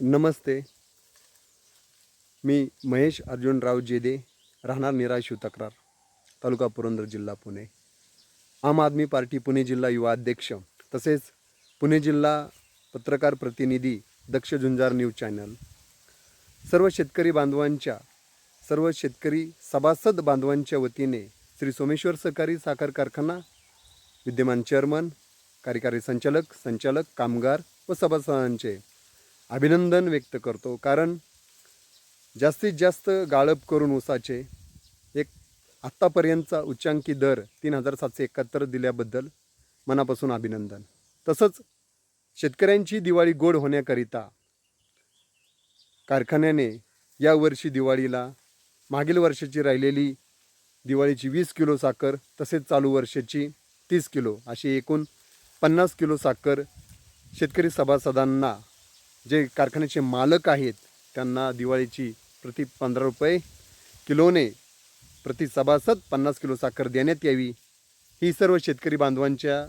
नमस्ते. मी महेश अर्जुनराव जेदे राहणार निराशिव तक्रार तालुका पुरंदर जिल्हा पुणे. आम आदमी पार्टी पुणे जिल्हा युवा अध्यक्ष तसेच पुणे जिल्हा पत्रकार प्रतिनिधी दक्ष झुंजार न्यूज चॅनल. सर्व शेतकरी बांधवांच्या सर्व शेतकरी सभासद बांधवांच्या वतीने श्री सोमेश्वर सहकारी साखर कारखाना विद्यमान चेअरमन कार्यकारी संचालक संचालक कामगार व सभासदांचे अभिनंदन व्यक्त करतो. कारण जास्तीत जास्त गाळप करून ऊसाचे एक आत्तापर्यंतचा उच्चांकी दर तीन हजार सातशे एकाहत्तर दिल्याबद्दल मनापासून अभिनंदन. तसंच शेतकऱ्यांची दिवाळी गोड होण्याकरिता कारखान्याने यावर्षी दिवाळीला मागील वर्षाची राहिलेली दिवाळीची वीस किलो साखर तसेच चालू वर्षाची तीस किलो अशी एकूण पन्नास किलो साखर शेतकरी सभासदांना जे कारखान्याचे मालक आहेत त्यांना दिवाळीची प्रति पंधरा रुपये किलोने प्रति सभासद पन्नास किलो साखर देण्यात यावी. ही सर्व शेतकरी बांधवांच्या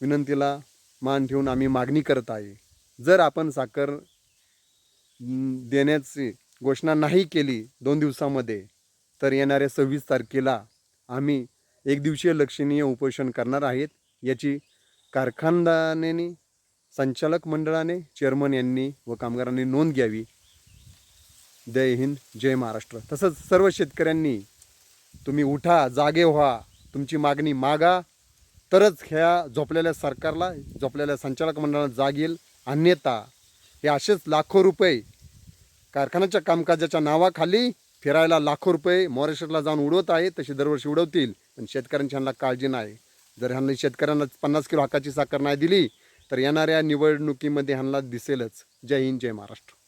विनंतीला मान ठेवून आम्ही मागणी करत आहे. जर आपण साखर देण्याची घोषणा नाही केली दोन दिवसामध्ये तर येणाऱ्या सव्वीस तारखेला आम्ही एक दिवसीय लक्षणीय उपोषण करणार आहेत. याची कारखानदाराने संचालक मंडळाने चेअरमन यांनी व कामगारांनी नोंद घ्यावी. जय हिंद जय महाराष्ट्र. तसंच सर्व शेतकऱ्यांनी तुम्ही उठा जागे व्हा तुमची मागणी मागा. तरच ह्या झोपलेल्या सरकारला झोपलेल्या संचालक मंडळाला जाग येईल. अन्यथा हे असेच लाखो रुपये कारखान्याच्या कामकाजाच्या नावाखाली फिरायला लाखो रुपये मॉरेशरला जाऊन उडवत आहे तसे दरवर्षी उडवतील. पण शेतकऱ्यांची ह्यांना काळजी नाही. जर ह्यांना शेतकऱ्यांना पन्नास किलो हक्काची साखर नाही दिली तर येणाऱ्या निवडणुकीमध्ये ह्यांना दिसेलच. जय हिंद जय महाराष्ट्र.